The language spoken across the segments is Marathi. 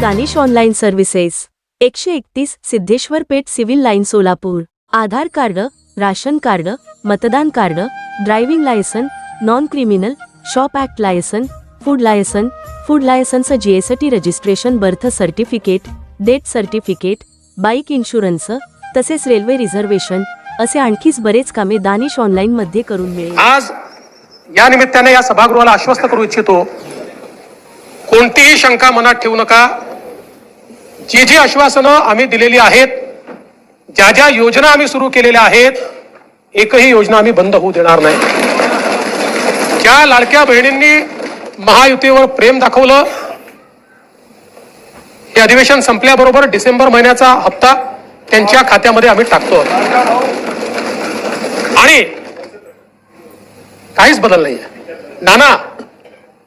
दानिश ऑनलाईन सर्व्हिसेस एकशे एकतीस Siddheshwar Peth civil line Solapur. Aadhaar card ration card मतदान card driving licence non criminal shop act licence food licence food लायसनचं GST registration birth certificate death certificate bike insurance तसेच रेल्वे रिझर्वेशन असे आणखीच बरेच कामे दानिश ऑनलाईन मध्ये करून मिळेल. आज या निमित्ताने या सभागृहाला आश्वस्त करू इच्छितो कोणतीही शंका मनात ठेवू नका. जी जी आश्वासनं आम्ही दिलेली आहेत ज्या ज्या योजना आम्ही सुरू केलेल्या आहेत एकही योजना आम्ही बंद होऊ देणार नाही. ज्या लाडक्या बहिणींनी महायुतीवर प्रेम दाखवलं हे अधिवेशन संपल्याबरोबर डिसेंबर महिन्याचा हप्ता त्यांच्या खात्यामध्ये आम्ही टाकतो. आणि काहीच बदल नाही नाना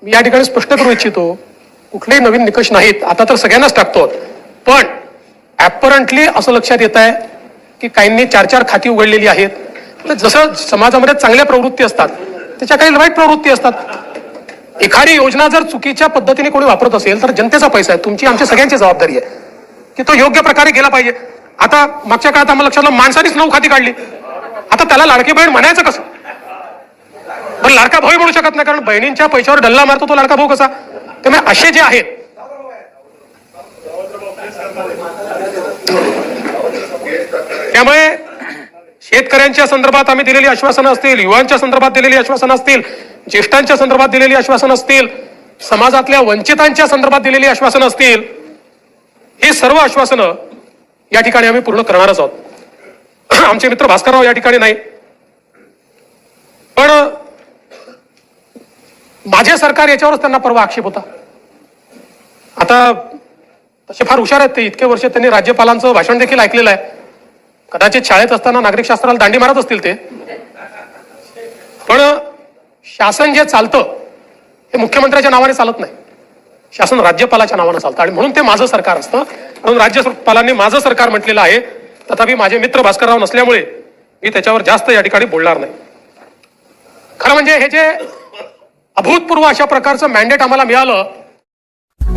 मी या ठिकाणी स्पष्ट करू इच्छितो कुठलेही नवीन निकष नाहीत. आता तर सगळ्यांनाच टाकतो. पण ॲपरंटली असं लक्षात येत आहे की काहींनी चार चार खाती उघडलेली आहेत. तर जसं समाजामध्ये चांगल्या प्रवृत्ती असतात त्याच्या काही वाईट प्रवृत्ती असतात. एखादी योजना जर चुकीच्या पद्धतीने कोणी वापरत असेल तर जनतेचा पैसा आहे. तुमची आमची सगळ्यांची जबाबदारी आहे. की तो योग्य प्रकारे गेला पाहिजे. आता मागच्या काळात आम्हाला लक्षात आलं, माणसानेच नऊ खाती काढली. आता त्याला लाडकी बहीण म्हणायचं कसं? पण लाडका भाऊ म्हणू शकत नाही कारण बहिणींच्या पैशावर डल्ला मारतो तो लाडका भाऊ कसा? त्यामुळे असे जे आहेत त्यामुळे शेतकऱ्यांच्या संदर्भात आम्ही दिलेली आश्वासनं असतील युवांच्या संदर्भात दिलेली आश्वासनं असतील ज्येष्ठांच्या संदर्भात दिलेली आश्वासनं असतील समाजातल्या वंचितांच्या संदर्भात दिलेली आश्वासनं असतील हे सर्व आश्वासनं या ठिकाणी आम्ही पूर्ण करणारच आहोत. आमचे मित्र भास्करराव या ठिकाणी नाही. पण माझे सरकार याच्यावरच त्यांना परवा आक्षेप होता. आता तसे फार हुशार आहेत ते. इतके वर्ष त्यांनी राज्यपालांचं भाषण देखील ऐकलेलं आहे. कदाचित शाळेत असताना नागरिक शास्त्राला दांडी मारत असतील ते. पण शासन जे चालतं हे मुख्यमंत्र्याच्या नावाने चालत नाही. शासन राज्यपालाच्या नावानं चालतं. आणि म्हणून ते माझं सरकार असतं. म्हणून राज्यपालांनी माझं सरकार म्हटलेलं आहे. तथापि माझे मित्र भास्करराव नसल्यामुळे मी त्याच्यावर जास्त या ठिकाणी बोलणार नाही. खरं म्हणजे हे जे अभूतपूर्व अशा प्रकारचं मॅन्डेट आम्हाला मिळालं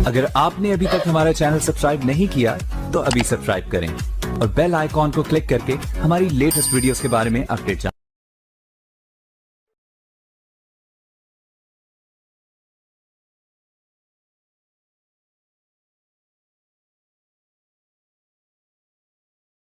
अगर आपने अभी तक हमारा चैनल सब्सक्राइब नहीं किया तो अभी सब्सक्राइब करें और बेल आइकॉन को क्लिक करके हमारी लेटेस्ट वीडियोस के बारे में अपडेट